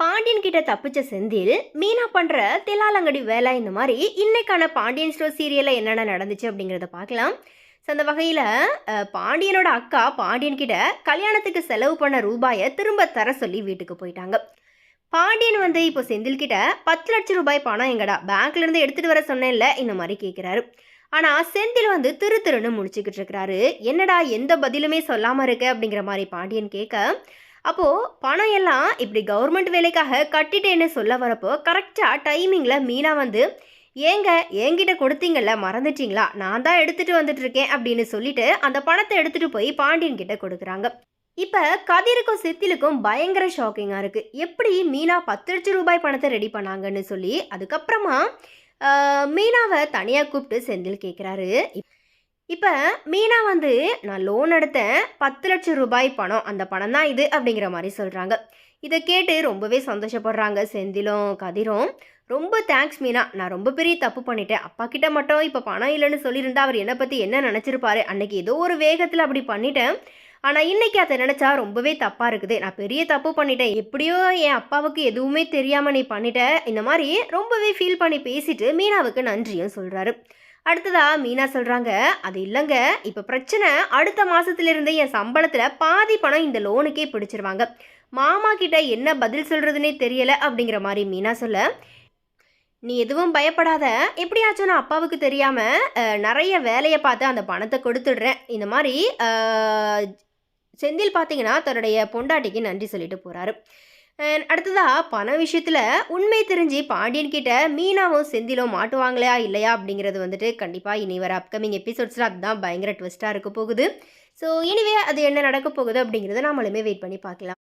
பாண்டியன் கிட்ட தப்பிச்ச செந்தில் மீனா பண்ற திலாலங்கடி வேலை இந்த மாதிரி இன்னைக்கான பாண்டியன் ஸ்டோர் சீரியல்ல என்னென்ன நடந்துச்சு அப்படிங்கிறத பார்க்கலாம். ஸோ அந்த வகையில் பாண்டியனோட அக்கா பாண்டியன் கிட்ட கல்யாணத்துக்கு செலவு பண்ண ரூபாயை திரும்ப தர சொல்லி வீட்டுக்கு போயிட்டாங்க. பாண்டியன் வந்து இப்போ செந்தில் கிட்ட பத்து லட்சம் ரூபாய் பணம் எங்கடா பேங்க்ல இருந்து எடுத்துட்டு வர சொன்னேன்ல இந்த மாதிரி கேட்குறாரு ஆனா செந்தில் வந்து திரு திருன்னு முடிச்சுக்கிட்டு இருக்கிறாரு. என்னடா எந்த பதிலுமே சொல்லாம இருக்கு அப்படிங்கிற மாதிரி பாண்டியன் கேட்க அப்போது பணம் எல்லாம் இப்படி கவர்மெண்ட் வேலைக்காக கட்டிட்டேன்னு சொல்ல வரப்போ கரெக்டாக டைமிங்கில் மீனா வந்து ஏங்க என்கிட்ட கொடுத்தீங்கல்ல மறந்துட்டீங்களா? நான் தான் எடுத்துகிட்டு வந்துட்டு இருக்கேன் அப்படின்னு சொல்லிட்டு அந்த பணத்தை எடுத்துகிட்டு போய் பாண்டியன் கிட்ட கொடுக்குறாங்க. இப்போ கதிருக்கும் செத்திலுக்கும் பயங்கர ஷாக்கிங்காக இருக்குது எப்படி மீனா பத்து லட்சம் ரூபாய் பணத்தை ரெடி பண்ணாங்கன்னு சொல்லி அதுக்கப்புறமா மீனாவை தனியாக கூப்பிட்டு செந்தில் கேட்குறாரு இப்போ மீனா வந்து நான் லோன் எடுத்தேன் பத்து லட்சம் ரூபாய் பணம். அந்த பணம் தான் இது அப்படிங்கிற மாதிரி சொல்கிறாங்க இதை கேட்டு ரொம்பவே சந்தோஷப்படுறாங்க செந்திலும் கதிரும். ரொம்ப தேங்க்ஸ் மீனா. நான் ரொம்ப பெரிய தப்பு பண்ணிட்டேன். அப்பா கிட்ட மட்டும் இப்போ பணம் இல்லைன்னு சொல்லியிருந்தா அவர் என்னை பற்றி என்ன நினச்சிருப்பாரு? அன்னைக்கு ஏதோ ஒரு வேகத்தில் அப்படி பண்ணிட்டேன். ஆனால் இன்றைக்கி அதை நினச்சா ரொம்பவே தப்பாக இருக்குது. நான் பெரிய தப்பு பண்ணிட்டேன். எப்படியோ என் அப்பாவுக்கு எதுவுமே தெரியாமல் நீ பண்ணிட்ட. இந்த மாதிரி ரொம்பவே ஃபீல் பண்ணி பேசிட்டு மீனாவுக்கு நன்றியும் சொல்கிறாரு அடுத்ததா மீனா சொல்கிறாங்க அது இல்லைங்க. இப்போ பிரச்சனை அடுத்த மாதத்துலேருந்தே என் சம்பளத்தில் பாதி பணம் இந்த லோனுக்கே பிடிச்சிருவாங்க. மாமா கிட்ட என்ன பதில் சொல்கிறதுனே தெரியலை அப்படிங்கிற மாதிரி மீனா சொல்ல நீ எதுவும் பயப்படாத. எப்படியாச்சும் நான் அப்பாவுக்கு தெரியாமல் நிறைய வேலையை பார்த்து அந்த பணத்தை கொடுத்துடுறேன். இந்த மாதிரி செந்தில் பார்த்தீங்கன்னா தன்னுடைய பொண்டாட்டிக்கு நன்றி சொல்லிட்டு போகிறாரு அடுத்ததாக பண விஷயத்தில் உண்மை தெரிஞ்சு பாண்டியன் கிட்ட மீனாவும் செந்திலும் மாட்டுவாங்களா இல்லையா அப்படிங்கிறது வந்துட்டு கண்டிப்பாக இனி வர அப்கமிங் எபிசோட்ஸில் அதுதான் பயங்கர ட்விஸ்ட்டாக இருக்க போகுது. ஸோ எனிவே அது என்ன நடக்க போகுது அப்படிங்கிறத நாமளுமே வெயிட் பண்ணி பார்க்கலாம்.